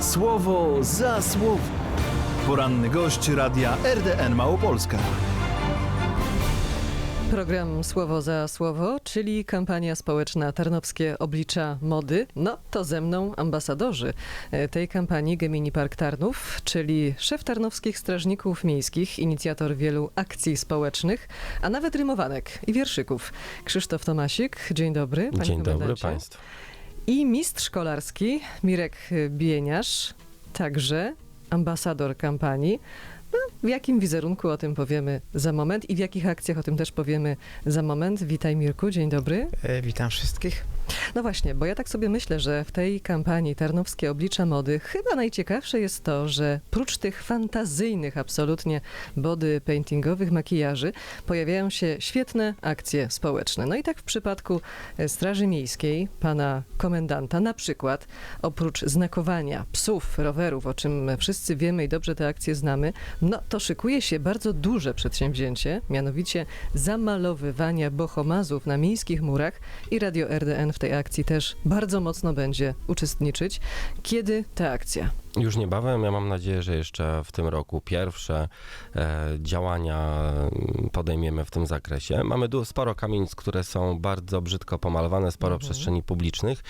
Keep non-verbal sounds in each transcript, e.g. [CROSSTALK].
Słowo za słowo. Poranny gość radia RDN Małopolska. Program Słowo za Słowo, czyli kampania społeczna Tarnowskie Oblicza Mody. No to ze mną ambasadorzy e, tej kampanii Gemini Park Tarnów, czyli szef Tarnowskich Strażników Miejskich, inicjator wielu akcji społecznych, a nawet rymowanek i wierszyków. Krzysztof Tomasik, dzień dobry. panie Dzień dobry. Państwu. I mistrz szkolarski Mirek Bieniasz, także ambasador kampanii. No, w jakim wizerunku o tym powiemy za moment i w jakich akcjach o tym też powiemy za moment. Witaj Mirku, dzień dobry. E, Witam wszystkich. No właśnie, bo ja tak sobie myślę, że w tej kampanii Tarnowskie Oblicza Mody chyba najciekawsze jest to, że prócz tych fantazyjnych absolutnie body paintingowych, makijaży, pojawiają się świetne akcje społeczne. No i tak w przypadku e, Straży Miejskiej, pana komendanta, na przykład oprócz znakowania psów, rowerów, o czym wszyscy wiemy i dobrze te akcje znamy, no to szykuje się bardzo duże przedsięwzięcie, mianowicie zamalowywania bohomazów na miejskich murach i Radio RDN w tej akcji też bardzo mocno będzie uczestniczyć. Kiedy ta akcja? Już niebawem, ja mam nadzieję, że jeszcze w tym roku pierwsze e, działania mm, podejmiemy w tym zakresie. Mamy du- sporo kamienic, które są bardzo brzydko pomalowane, sporo Mhm. przestrzeni publicznych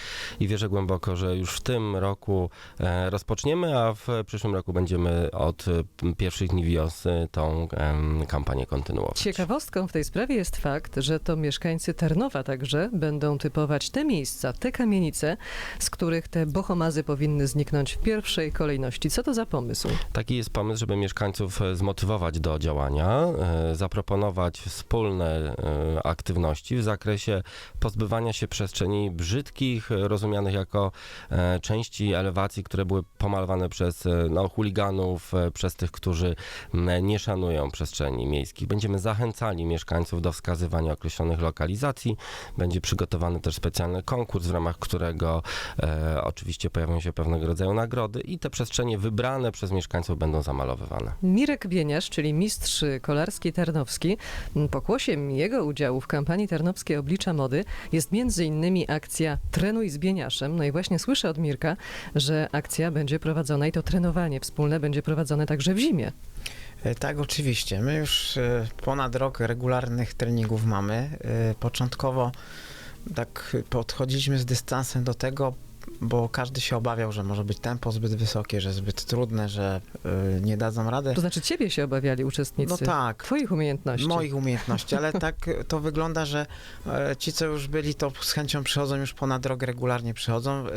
i wierzę głęboko, że już w tym roku e, rozpoczniemy, a w przyszłym roku będziemy od e, pierwszych dni wiosny tą em, kampanię kontynuować. Ciekawostką w tej sprawie jest fakt, że to mieszkańcy Tarnowa także będą typować te miejsca, te kamienice, z których te bohomazy powinny zniknąć w pierwszej kolejności. Co to za pomysł? Taki jest pomysł, żeby mieszkańców e, zmotywować do działania, e, zaproponować wspólne e, aktywności w zakresie pozbywania się przestrzeni brzydkich, rozumianych jako części elewacji, które były pomalowane przez no, chuliganów, przez tych, którzy nie szanują przestrzeni miejskich. Będziemy zachęcali mieszkańców do wskazywania określonych lokalizacji. Będzie przygotowany też specjalny konkurs, w ramach którego e, oczywiście pojawią się pewnego rodzaju nagrody i te przestrzenie wybrane przez mieszkańców będą zamalowywane. Mirek Bieniasz, czyli mistrz kolarski tarnowski, pokłosiem jego udziału w kampanii Tarnowskie Oblicza Mody jest między innymi akcja Trenuj z Bieniaszem. No i właśnie słyszę od Mirka, że akcja będzie prowadzona i to trenowanie wspólne będzie prowadzone także w zimie. E, Tak, oczywiście. My już e, ponad rok regularnych treningów mamy. E, Początkowo tak podchodziliśmy z dystansem do tego, bo każdy się obawiał, że może być tempo zbyt wysokie, że zbyt trudne, że e, nie dadzą rady. To znaczy ciebie się obawiali uczestnicy. No tak. Twoich umiejętności. Moich [LAUGHS] umiejętności, ale tak to wygląda, że e, ci, co już byli, to z chęcią przychodzą, już ponad rok regularnie przychodzą. E,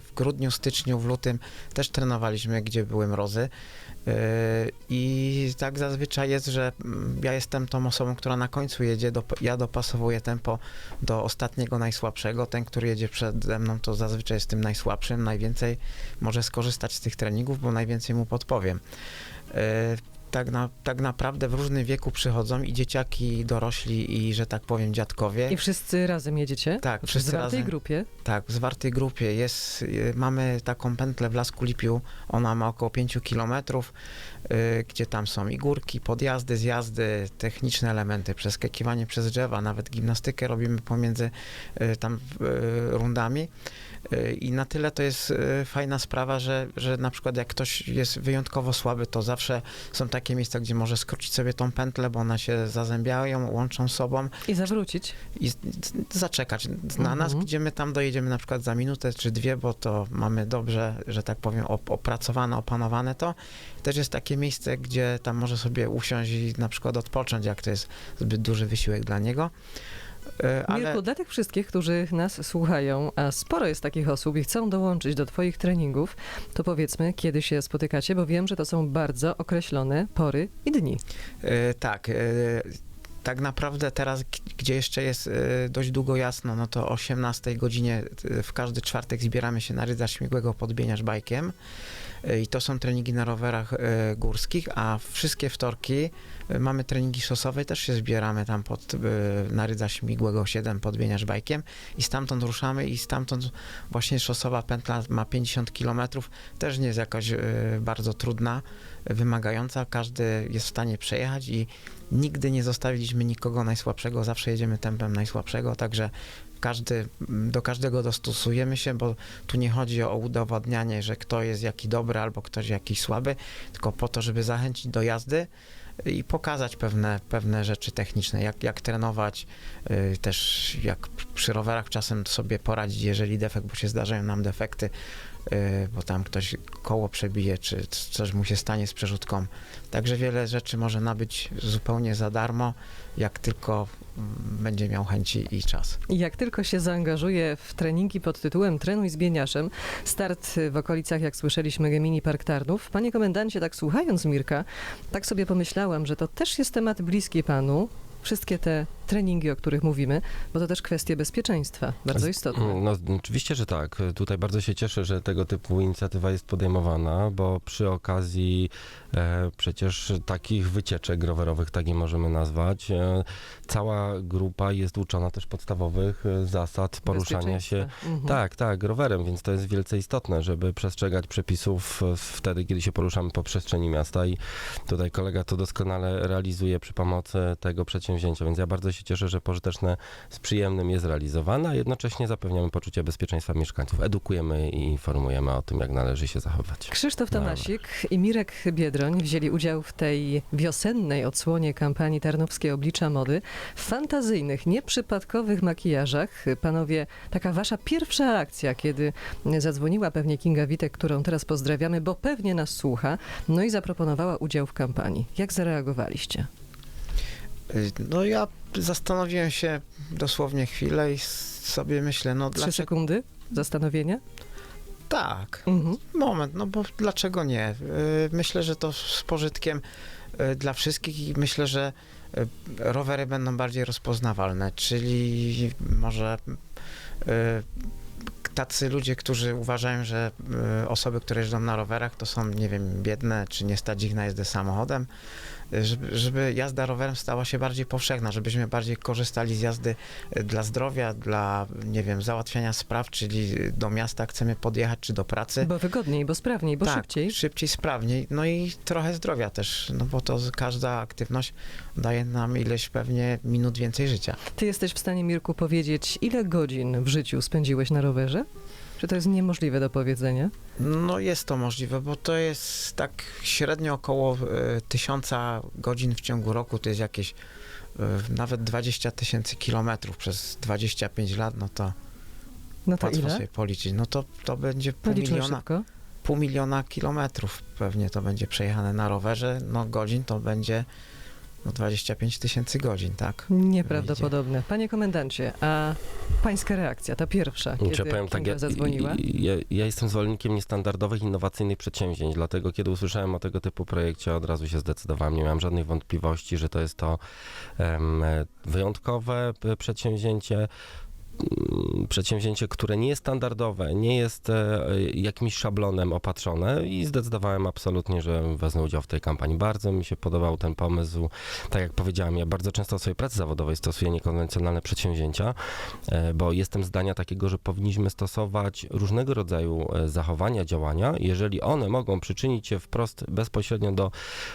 W grudniu, styczniu, w lutym też trenowaliśmy, gdzie były mrozy. E, I tak zazwyczaj jest, że mm, ja jestem tą osobą, która na końcu jedzie, dop- ja dopasowuję tempo do ostatniego najsłabszego. Ten, który jedzie przede mną, to zazwyczaj jest tym najsłabszym, najwięcej może skorzystać z tych treningów, bo najwięcej mu podpowiem. E, tak, na, tak naprawdę w różnym wieku przychodzą i dzieciaki, i dorośli, i że tak powiem dziadkowie. I wszyscy razem jedziecie? tak, w wszyscy zwartej razem. grupie? Tak, w zwartej grupie jest, y, mamy taką pętlę w Lasku Lipiu, ona ma około 5 kilometrów, y, gdzie tam są i górki, podjazdy, zjazdy, techniczne elementy, przeskakiwanie przez drzewa, nawet gimnastykę robimy pomiędzy y, tam y, rundami. Y, I na tyle to jest y, fajna sprawa, że, że na przykład jak ktoś jest wyjątkowo słaby, to zawsze są takie miejsca, gdzie może skrócić sobie tą pętlę, bo one się zazębiają, łączą sobą I zawrócić. i zaczekać na nas, Mhm. gdzie my tam dojedziemy na przykład za minutę czy dwie, bo to mamy dobrze, że tak powiem, op- opracowane, opanowane to. Też jest takie miejsce, gdzie tam może sobie usiąść i na przykład odpocząć, jak to jest zbyt duży wysiłek dla niego. E, Ale Mirku, dla tych wszystkich, którzy nas słuchają, a sporo jest takich osób i chcą dołączyć do Twoich treningów, to powiedzmy, kiedy się spotykacie, bo wiem, że to są bardzo określone pory i dni. e, tak, e, tak naprawdę teraz, gdzie jeszcze jest dość długo jasno, no to o 18 godzinie w każdy czwartek zbieramy się na Rydza Śmigłego Podbienia bajkiem. I to są treningi na rowerach górskich, a wszystkie wtorki mamy treningi szosowe, też się zbieramy tam pod, e, na Rydza Śmigłego 7 podbieniasz bajkiem i stamtąd ruszamy i stamtąd właśnie szosowa pętla ma 50 km, też nie jest jakaś e, bardzo trudna, e, wymagająca, każdy jest w stanie przejechać i nigdy nie zostawiliśmy nikogo najsłabszego, zawsze jedziemy tempem najsłabszego, także każdy, do każdego dostosujemy się, bo tu nie chodzi o udowadnianie, że kto jest jaki dobry albo ktoś jakiś słaby, tylko po to, żeby zachęcić do jazdy i pokazać pewne, pewne rzeczy techniczne, jak, jak trenować, y, też jak przy rowerach czasem sobie poradzić, jeżeli defekt, bo się zdarzają nam defekty, y, bo tam ktoś koło przebije, czy coś mu się stanie z przerzutką. Także wiele rzeczy może nabyć zupełnie za darmo, jak tylko będzie miał chęci i czas. Jak tylko się zaangażuje w treningi pod tytułem Trenuj z Bieniaszem, start w okolicach, jak słyszeliśmy, Gemini Park Tarnów. Panie komendancie, tak słuchając Mirka, tak sobie pomyślałam, że to też jest temat bliski panu. Wszystkie te treningi, o których mówimy, bo to też kwestie bezpieczeństwa, bardzo istotne. No, oczywiście, że tak. Tutaj bardzo się cieszę, że tego typu inicjatywa jest podejmowana, bo przy okazji e, przecież takich wycieczek rowerowych, tak je możemy nazwać, e, cała grupa jest uczona też podstawowych e, zasad poruszania się. Mhm. Tak, tak, rowerem, więc to jest wielce istotne, żeby przestrzegać przepisów e, wtedy, kiedy się poruszamy po przestrzeni miasta i tutaj kolega to doskonale realizuje przy pomocy tego przedsięwzięcia, więc ja bardzo się cieszę, że pożyteczne z przyjemnym jest realizowane, a jednocześnie zapewniamy poczucie bezpieczeństwa mieszkańców, edukujemy i informujemy o tym, jak należy się zachowywać. Krzysztof Dobra. Tomasik i Mirek Biedroń wzięli udział w tej wiosennej odsłonie kampanii Tarnowskie Oblicza Mody w fantazyjnych, nieprzypadkowych makijażach. Panowie, taka wasza pierwsza akcja, kiedy zadzwoniła pewnie Kinga Witek, którą teraz pozdrawiamy, bo pewnie nas słucha, no i zaproponowała udział w kampanii. Jak zareagowaliście? No ja zastanowiłem się dosłownie chwilę i sobie myślę, no Trzy dlaczego sekundy zastanowienia? tak, Mhm. moment, no bo dlaczego nie? Y, Myślę, że to z pożytkiem y, dla wszystkich i myślę, że y, rowery będą bardziej rozpoznawalne, czyli może tacy ludzie, którzy uważają, że osoby, które jeżdżą na rowerach, to są, nie wiem, biedne, czy nie stać ich na jazdę samochodem, żeby, żeby jazda rowerem stała się bardziej powszechna, żebyśmy bardziej korzystali z jazdy y, dla zdrowia, dla, nie wiem, załatwiania spraw, czyli do miasta chcemy podjechać, czy do pracy. Bo wygodniej, bo sprawniej, bo tak, szybciej. szybciej, sprawniej, no i trochę zdrowia też, no bo to każda aktywność daje nam ileś pewnie minut więcej życia. Ty jesteś w stanie, Mirku, powiedzieć, ile godzin w życiu spędziłeś na rowerze? Czy to jest niemożliwe do powiedzenia? No jest to możliwe, bo to jest tak średnio około e, tysiąca godzin w ciągu roku, to jest jakieś e, nawet 20 tysięcy kilometrów przez 25 lat, no to No to łatwo ile? sobie policzyć. No to, to będzie pół liczmy miliona, szybko. pół miliona kilometrów pewnie to będzie przejechane na rowerze, no godzin to będzie no 25 tysięcy godzin, tak? Nieprawdopodobne. Panie komendancie, a pańska reakcja, ta pierwsza, kiedy ja powiem tak, ja, zadzwoniła? ja, ja jestem zwolennikiem niestandardowych, innowacyjnych przedsięwzięć, dlatego kiedy usłyszałem o tego typu projekcie, od razu się zdecydowałem. Nie miałem żadnych wątpliwości, że to jest to em, wyjątkowe przedsięwzięcie. Mm, Przedsięwzięcie, które nie jest standardowe, nie jest e, jakimś szablonem opatrzone i zdecydowałem absolutnie, że wezmę udział w tej kampanii. Bardzo mi się podobał ten pomysł. Tak jak powiedziałem, ja bardzo często w swojej pracy zawodowej stosuję niekonwencjonalne przedsięwzięcia, e, bo jestem zdania takiego, że powinniśmy stosować różnego rodzaju e, zachowania, działania, jeżeli one mogą przyczynić się wprost, bezpośrednio do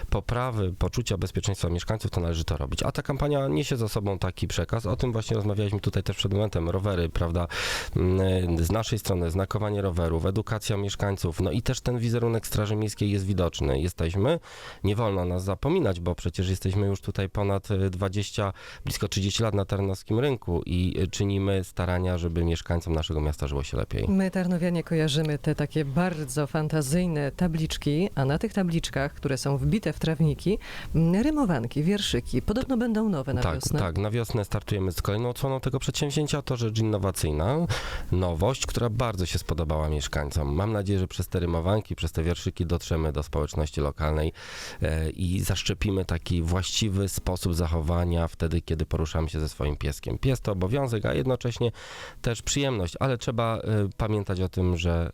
poprawy poczucia bezpieczeństwa mieszkańców, to należy to robić. A ta kampania niesie za sobą taki przekaz. O tym właśnie rozmawialiśmy tutaj też przed momentem. Rowery, prawda? Mm, Z naszej strony znakowanie rowerów, edukacja mieszkańców, no i też ten wizerunek Straży Miejskiej jest widoczny. Jesteśmy, nie wolno nas zapominać, bo przecież jesteśmy już tutaj ponad e, 20, blisko 30 lat na tarnowskim rynku i e, czynimy starania, żeby mieszkańcom naszego miasta żyło się lepiej. My, Tarnowianie, kojarzymy te takie bardzo fantazyjne tabliczki, a na tych tabliczkach, które są wbite w trawniki, m, rymowanki, wierszyki. Podobno będą nowe na tak, wiosnę. tak, na wiosnę startujemy z kolejną odsłoną tego przedsięwzięcia. To rzecz innowacyjna, nowość, która bardzo się spodobała mieszkańcom. Mam nadzieję, że przez te rymowanki, przez te wierszyki dotrzemy do społeczności lokalnej e, i zaszczepimy taki właściwy sposób zachowania wtedy, kiedy poruszamy się ze swoim pieskiem. Pies to obowiązek, a jednocześnie też przyjemność, ale trzeba e, pamiętać o tym, że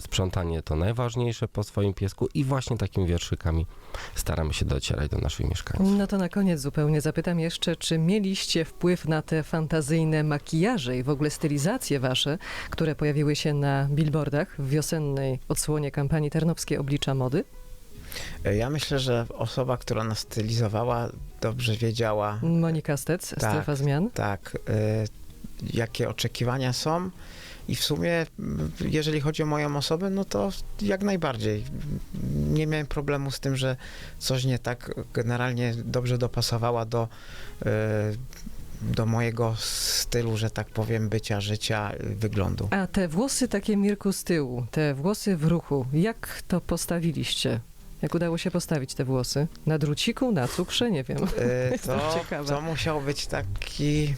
sprzątanie to najważniejsze po swoim piesku i właśnie takimi wierszykami staramy się docierać do naszych mieszkańców. No to na koniec zupełnie zapytam jeszcze, czy mieliście wpływ na te fantazyjne makijaże i w ogóle stylizacje wasze, które pojawiły się na billboardach w wiosennej odsłonie kampanii Tarnowskie Oblicza Mody? E, Ja myślę, że osoba, która nas stylizowała, dobrze wiedziała, Monika Stec, Tak. Strefa Zmian. tak, y, jakie oczekiwania są. I w sumie, jeżeli chodzi o moją osobę, no to jak najbardziej. Nie miałem problemu z tym, że coś nie tak generalnie dobrze dopasowała do, e, do mojego stylu, że tak powiem, bycia, życia, wyglądu. A te włosy takie, Mirku, z tyłu, te włosy w ruchu, jak to postawiliście? Jak udało się postawić te włosy? Na druciku, na cukrze? Nie wiem. [LAUGHS] Jestem To, to musiał być taki.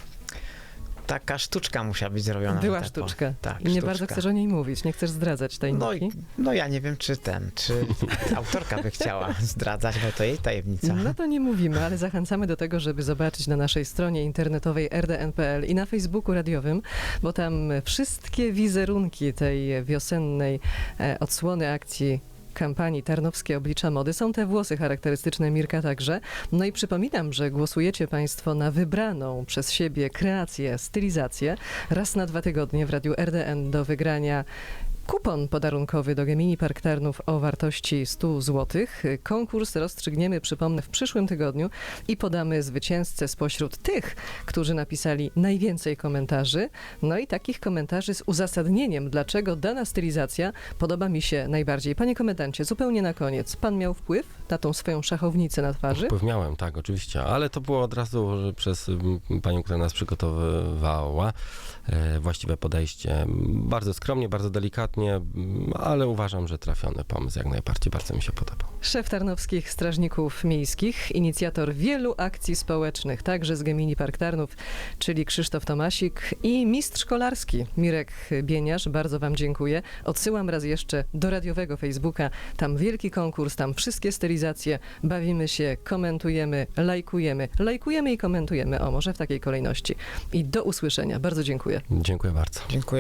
Taka sztuczka musiała być zrobiona. Była tak sztuczka. Tak, I nie sztuczka. bardzo chcesz o niej mówić, nie chcesz zdradzać No, tajniki. i- no ja nie wiem, czy ten, czy [LAUGHS] autorka by chciała zdradzać, bo to jej tajemnica. No to nie mówimy, ale zachęcamy do tego, żeby zobaczyć na naszej stronie internetowej rdn.pl i na Facebooku radiowym, bo tam wszystkie wizerunki tej wiosennej e, odsłony akcji kampanii Tarnowskie Oblicza Mody są te włosy charakterystyczne Mirka także. No i przypominam, że głosujecie Państwo na wybraną przez siebie kreację, stylizację raz na dwa tygodnie w Radiu RDN do wygrania Kupon podarunkowy do Gemini Park Tarnów o wartości 100 zł. Konkurs rozstrzygniemy, przypomnę, w przyszłym tygodniu i podamy zwycięzcę spośród tych, którzy napisali najwięcej komentarzy. No i takich komentarzy z uzasadnieniem, dlaczego dana stylizacja podoba mi się najbardziej. Panie komendancie, zupełnie na koniec, pan miał wpływ na tą swoją szachownicę na twarzy? Wpływ miałem, tak, oczywiście, ale to było od razu przez panią, która nas przygotowywała, e, właściwe podejście. Bardzo skromnie, bardzo delikatnie, mm, ale uważam, że trafiony pomysł jak najbardziej, bardzo mi się podobał. Szef Tarnowskich Strażników Miejskich, inicjator wielu akcji społecznych, także z Gemini Park Tarnów, czyli Krzysztof Tomasik i mistrz kolarski Mirek Bieniasz. Bardzo Wam dziękuję. Odsyłam raz jeszcze do radiowego Facebooka. Tam wielki konkurs, tam wszystkie stylizacje. Bawimy się, komentujemy, lajkujemy. Lajkujemy i komentujemy. O, może w takiej kolejności. I do usłyszenia. Bardzo dziękuję. Dziękuję bardzo. Dziękuję.